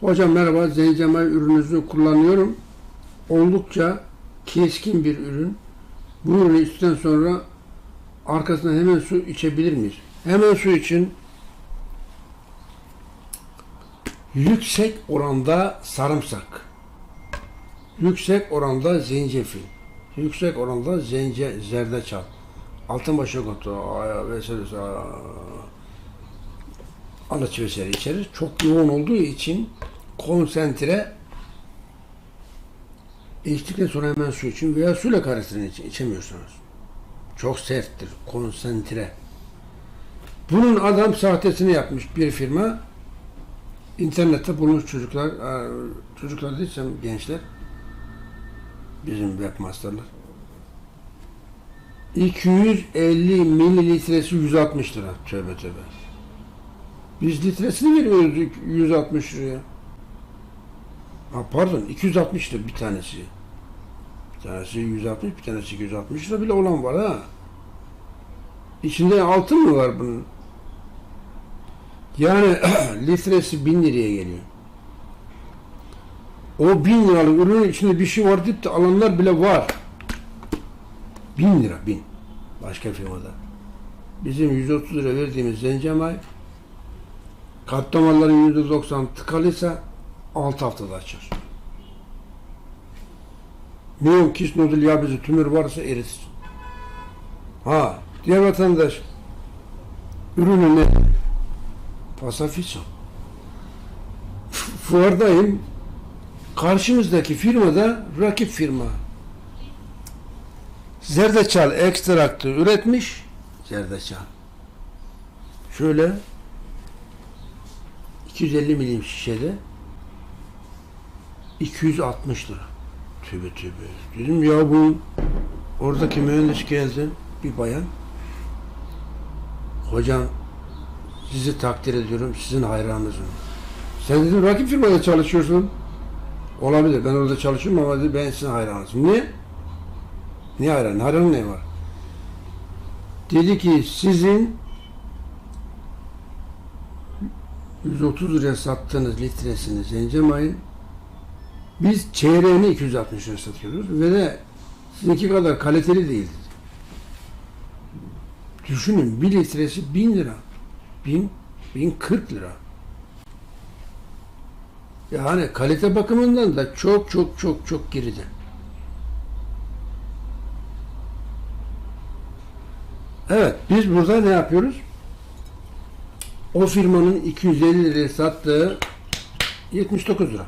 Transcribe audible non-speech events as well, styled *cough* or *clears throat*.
Hocam merhaba, Zencemay ürününüzü kullanıyorum. Oldukça keskin bir ürün. Bu ürünü içtikten sonra arkasından hemen su içebilir miyiz? Hemen su için yüksek oranda sarımsak, yüksek oranda zencefil, yüksek oranda zence, zerdeçal, altın başı kotu, vesaire, vesaire içerir. Çok yoğun olduğu için konsantre içtikten sonra hemen su için veya suyla karıştırın için içemiyorsanız. Çok serttir. Konsantre. Bunun adam sahtesini yapmış bir firma. İnternette bulmuş çocuklar, aa, çocuklar değilsem gençler, bizim webmasterlar. 250 mililitresi 160 lira. Tövbe tövbe. Biz litresini veriyoruz 160 liraya. Ha pardon 260 lira bir tanesi. Bir tanesi 160, bir tanesi 260 lira bile olan var ha. İçinde altın mı var bunun? Yani *clears throat* litresi 1000 liraya geliyor. O 1000 liralık ürünün içinde bir şey var deyip de alanlar bile var. 1000 lira 1000. Başka firmada. Bizim 130 lira verdiğimiz zencemay kalp damarların %90 tıkalıysa 6 haftada açar. Miyom, kist, nodül, yabezi, tümör varsa eritir. Ha, diğer vatandaş ürünü ne? Pasafiso. Fuardayım. Karşımızdaki firmada rakip firma. Zerdeçal ekstraktı üretmiş. Zerdeçal. Şöyle 250 milim şişede 260 lira. Tövbe tövbe. Dedim ya bu oradaki mühendis geldi bir bayan. Hocam sizi takdir ediyorum. Sizin hayranınızım. Sen dedim rakip firmada çalışıyorsun. Olabilir. Ben orada çalışıyorum ama dedi, ben sizin hayranınızım. Niye? Niye hayran? Hayranın ne var? Dedi ki sizin 130 liraya sattığınız litresini Zencemay'ın biz çeyreğini 260 liraya satıyoruz ve de sizinki kadar kaliteli değil. Düşünün bir litresi 1000 lira. 1000, 1040 lira. Yani kalite bakımından da çok çok çok çok geride. Evet, biz burada ne yapıyoruz? O firmanın 250 liraya sattığı 79 lira.